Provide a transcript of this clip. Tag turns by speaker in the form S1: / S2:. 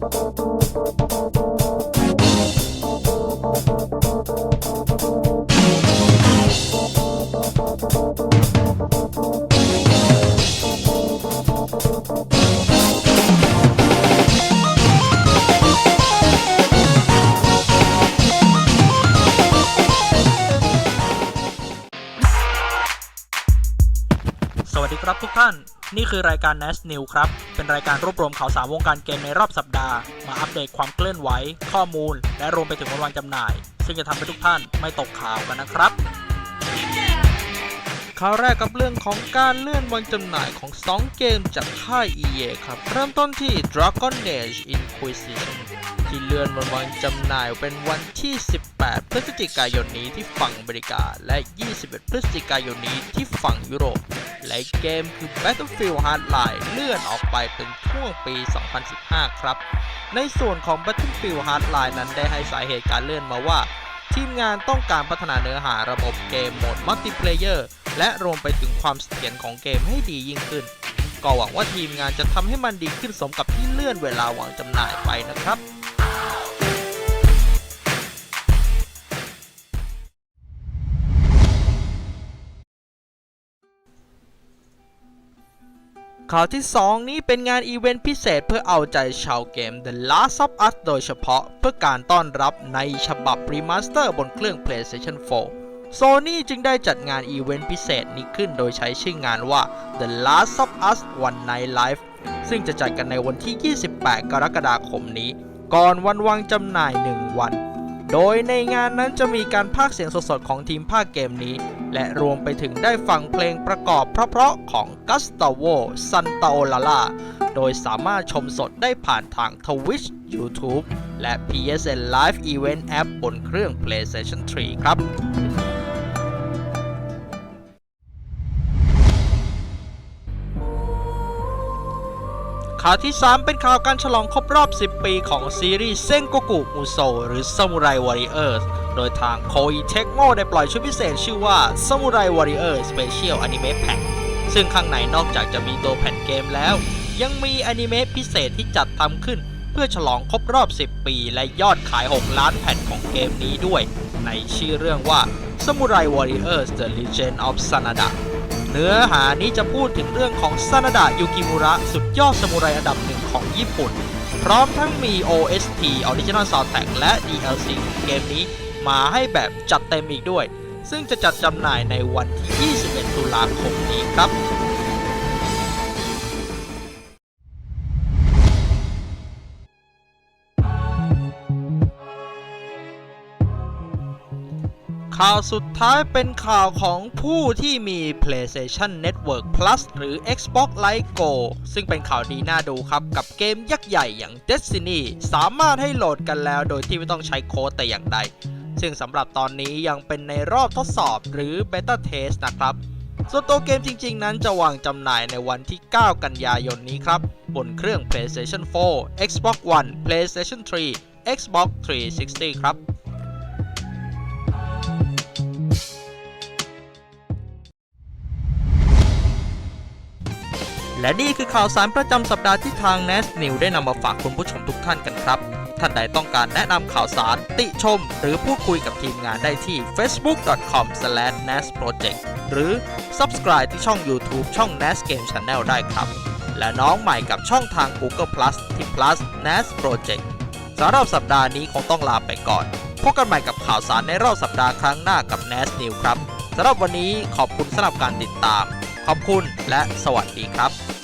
S1: สวัสดีครับทุกท่าน นี่คือรายการ Nas New ครับ เป็นรายการรวบรวมข่าวสารวงการเกมในรอบสัปดาห์ มาอัปเดตความเคลื่อนไหว ข้อมูล และรวมไปถึงวันวางจำหน่าย ซึ่งจะทำให้ทุกท่านไม่ตกข่าวกันนะครับข่าวแรกกับเรื่องของการเลื่อนวันจำหน่ายของ 2 เกมจากค่าย EA ครับ เริ่มต้นที่ Dragon Age Inquisition ที่เลื่อนวันวางจำหน่ายเป็นวันที่ 18 พฤศจิกายนนี้ที่ฝั่งอเมริกา และ 21 พฤศจิกายนนี้ที่ฝั่งยุโรป และเกมคือ Battlefield Hardline เลื่อนออกไปเป็นช่วงปี 2015 ครับ ในส่วนของ Battlefield Hardline นั้นได้ให้สาเหตุการเลื่อนมาว่า ทีมงานต้องการพัฒนาเนื้อหาระบบเกมโหมดมัลติเพลเยอร์และรวมไปถึงความเสถียรของเกมให้ดียิ่งขึ้น ก็หวังว่าทีมงานจะทำให้มันดีขึ้นสมกับที่เลื่อนเวลาวางจำหน่ายไปนะครับ ข่าวที่ 2 นี้เป็นงานอีเวนต์พิเศษเพื่อเอาใจชาวเกม The Last of Us โดยเฉพาะเพื่อการต้อนรับในฉบับรีมาสเตอร์บนเครื่อง PlayStation 4 Sony จึงได้จัดงานอีเวนต์พิเศษนี้ขึ้นโดยใช้ชื่องานว่า The Last of Us One Night Live ซึ่งจะจัดกันในวันที่ 28 กรกฎาคมนี้ ก่อนวันวางจำหน่าย 1 วัน โดยในงานนั้นจะมีการพากย์เสียงสดๆของทีมภาคเกมนี้ และรวมไปถึงได้ฟังเพลงประกอบเพราะๆของกัสตาโวซันตาโอลาลาโดยสามารถชมสดได้ผ่านทาง Twitch YouTube และ PSN Live Event App บนเครื่อง PlayStation 3 ครับ ข่าวที่ 3 เป็นข่าวการฉลองครบรอบ 10 ปีของซีรีส์เซ็งโกกุมูโซหรือ Samurai Warriors โดยทาง Koei Tecmo ได้ปล่อยชุดพิเศษชื่อว่า Samurai Warriors Special Anime Pack ซึ่งข้างในนอกจากจะมีตัวแผ่นเกมแล้ว ยังมีอนิเมะพิเศษที่จัดทำขึ้น เพื่อฉลองครบรอบ 10 ปี และยอดขาย 6 ล้านแผ่นของเกมนี้ด้วย ในชื่อเรื่องว่า Samurai Warriors The Legend of Sanada เนื้อหานี้จะพูดถึงเรื่องของซานาดะยูกิมุระสุดยอดสมุไรอันดับหนึ่งของญี่ปุ่น พร้อมทั้งมี OST Original Soundtrack และ DLC ของเกมนี้มาให้แบบจัดเต็มอีกด้วย ซึ่งจะจัดจำหน่ายในวันที่ 21 ตุลาคมนี้ครับ ข่าวสุดท้ายเป็นข่าวของผู้ที่มี PlayStation Network Plus หรือ Xbox Live Go ซึ่งเป็นข่าวดีน่าดูครับ กับเกมยักษ์ใหญ่อย่าง Destiny สามารถให้โหลดกันแล้วโดยที่ไม่ต้องใช้โค้ดแต่อย่างใด ซึ่งสำหรับตอนนี้ยังเป็นในรอบทดสอบหรือ Beta Test นะครับ ส่วนตัวเกมจริง ๆ นั้นจะวางจำหน่ายในวันที่ 9 กันยายนนี้ครับ บนเครื่อง PlayStation 4 Xbox One PlayStation 3 Xbox 360 ครับ และนี่คือข่าวสารประจำสัปดาห์ที่ทาง Nas New ได้นำมาฝากคุณผู้ชมทุกท่านกันครับ ท่านใดต้องการแนะนำข่าวสาร ติชม หรือพูดคุยกับทีมงานได้ที่ facebook.com/nasproject หรือ subscribe ที่ช่อง YouTube ช่อง Nas Game Channel ได้ครับ และน้องใหม่กับช่องทาง Google Plus ที่ plus nas project สำหรับสัปดาห์นี้คงต้องลาไปก่อน พบกันใหม่กับข่าวสารในรอบสัปดาห์ครั้งหน้ากับ Nas New ครับสำหรับวันนี้ขอบคุณสำหรับการติดตาม ขอบคุณและสวัสดีครับ